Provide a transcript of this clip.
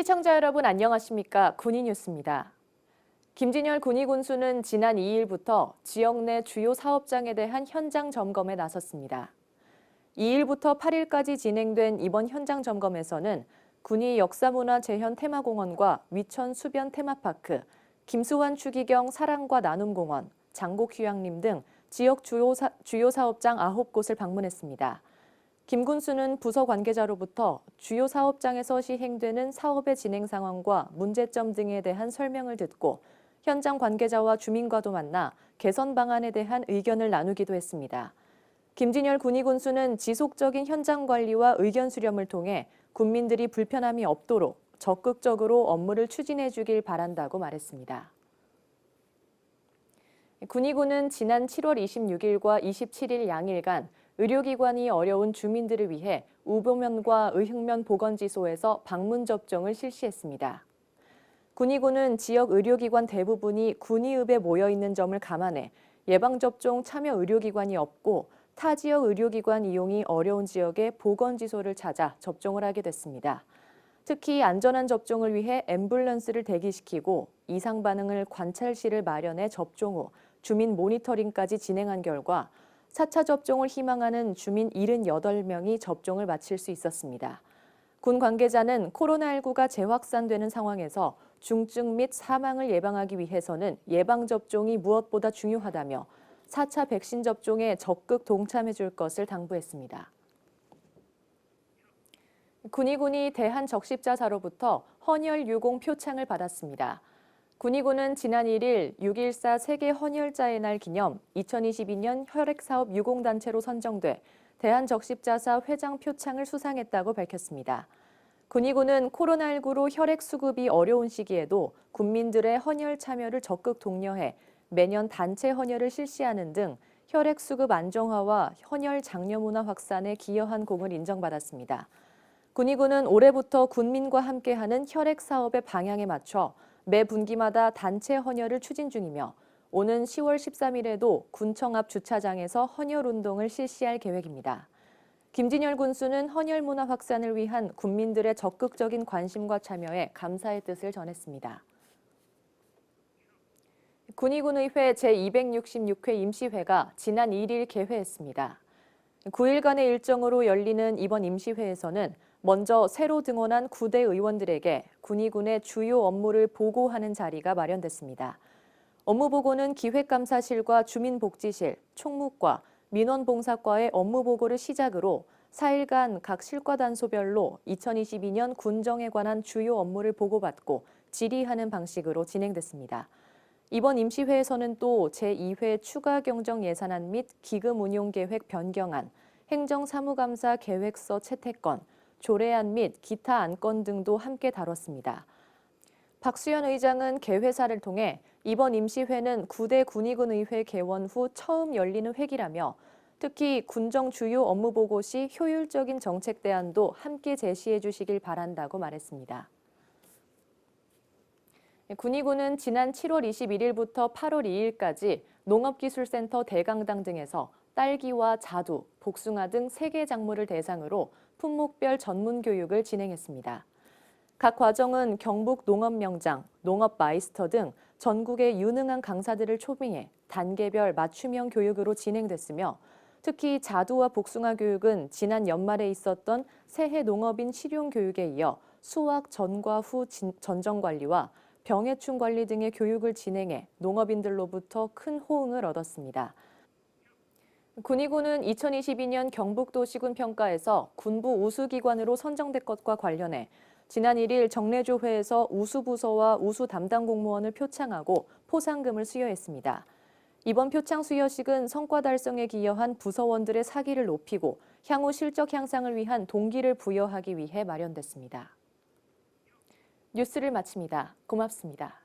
시청자 여러분 안녕하십니까? 군인 뉴스입니다. 김진열 군의 군수는 지난 2일부터 지역 내 주요 사업장에 대한 현장 점검에 나섰습니다. 2일부터 8일까지 진행된 이번 현장 점검에서는 군의 역사문화 재현 테마공원과 위천 수변 테마파크, 김수환 추기경 사랑과 나눔공원, 장곡 휴양림 등 지역 주요, 사, 주요 사업장 9곳을 방문했습니다. 김 군수는 부서 관계자로부터 주요 사업장에서 시행되는 사업의 진행 상황과 문제점 등에 대한 설명을 듣고 현장 관계자와 주민과도 만나 개선 방안에 대한 의견을 나누기도 했습니다. 김진열 군의 군수는 지속적인 현장 관리와 의견 수렴을 통해 군민들이 불편함이 없도록 적극적으로 업무를 추진해 주길 바란다고 말했습니다. 군의군은 지난 7월 26일과 27일 양일간 의료기관이 어려운 주민들을 위해 우보면과 의흥면 보건지소에서 방문 접종을 실시했습니다. 군의군은 지역 의료기관 대부분이 군의읍에 모여 있는 점을 감안해 예방접종 참여 의료기관이 없고 타 지역 의료기관 이용이 어려운 지역의 보건지소를 찾아 접종을 하게 됐습니다. 특히 안전한 접종을 위해 앰뷸런스를 대기시키고 이상 반응을 관찰실을 마련해 접종 후 주민 모니터링까지 진행한 결과 4차 접종을 희망하는 주민 78명이 접종을 마칠 수 있었습니다. 군 관계자는 코로나19가 재확산되는 상황에서 중증 및 사망을 예방하기 위해서는 예방접종이 무엇보다 중요하다며 4차 백신 접종에 적극 동참해 줄 것을 당부했습니다. 군의군이 대한적십자사로부터 헌혈 유공 표창을 받았습니다. 군의군은 지난 1일 6.14 세계 헌혈자의 날 기념 2022년 혈액사업 유공단체로 선정돼 대한적십자사 회장 표창을 수상했다고 밝혔습니다. 군의군은 코로나19로 혈액 수급이 어려운 시기에도 군민들의 헌혈 참여를 적극 독려해 매년 단체 헌혈을 실시하는 등 혈액 수급 안정화와 헌혈 장려 문화 확산에 기여한 공을 인정받았습니다. 군의군은 올해부터 군민과 함께하는 혈액 사업의 방향에 맞춰 매 분기마다 단체 헌혈을 추진 중이며 오는 10월 13일에도 군청 앞 주차장에서 헌혈 운동을 실시할 계획입니다. 김진열 군수는 헌혈 문화 확산을 위한 군민들의 적극적인 관심과 참여에 감사의 뜻을 전했습니다. 군의군의회 제266회 임시회가 지난 1일 개회했습니다. 9일간의 일정으로 열리는 이번 임시회에서는 먼저 새로 등원한 9대 의원들에게 군의군의 주요 업무를 보고하는 자리가 마련됐습니다. 업무 보고는 기획감사실과 주민복지실, 총무과, 민원봉사과의 업무 보고를 시작으로 4일간 각 실과 단소별로 2022년 군정에 관한 주요 업무를 보고받고 질의하는 방식으로 진행됐습니다. 이번 임시회에서는 또 제2회 추가 경정 예산안 및 기금 운용 계획 변경안, 행정 사무감사 계획서 채택건, 조례안 및 기타 안건 등도 함께 다뤘습니다. 박수현 의장은 개회사를 통해 이번 임시회는 9대 군의군 의회 개원 후 처음 열리는 회기라며 특히 군정 주요 업무 보고 시 효율적인 정책 대안도 함께 제시해 주시길 바란다고 말했습니다. 군의군은 지난 7월 21일부터 8월 2일까지 농업기술센터 대강당 등에서 딸기와 자두, 복숭아 등 3개 작물을 대상으로 품목별 전문 교육을 진행했습니다. 각 과정은 경북 농업명장, 농업마이스터 등 전국의 유능한 강사들을 초빙해 단계별 맞춤형 교육으로 진행됐으며 특히 자두와 복숭아 교육은 지난 연말에 있었던 새해 농업인 실용 교육에 이어 수확 전과 후 전정 관리와 병해충 관리 등의 교육을 진행해 농업인들로부터 큰 호응을 얻었습니다. 군의군은 2022년 경북도 시군 평가에서 군부 우수기관으로 선정된 것과 관련해 지난 1일 정례조회에서 우수부서와 우수 담당 공무원을 표창하고 포상금을 수여했습니다. 이번 표창 수여식은 성과 달성에 기여한 부서원들의 사기를 높이고 향후 실적 향상을 위한 동기를 부여하기 위해 마련됐습니다. 뉴스를 마칩니다. 고맙습니다.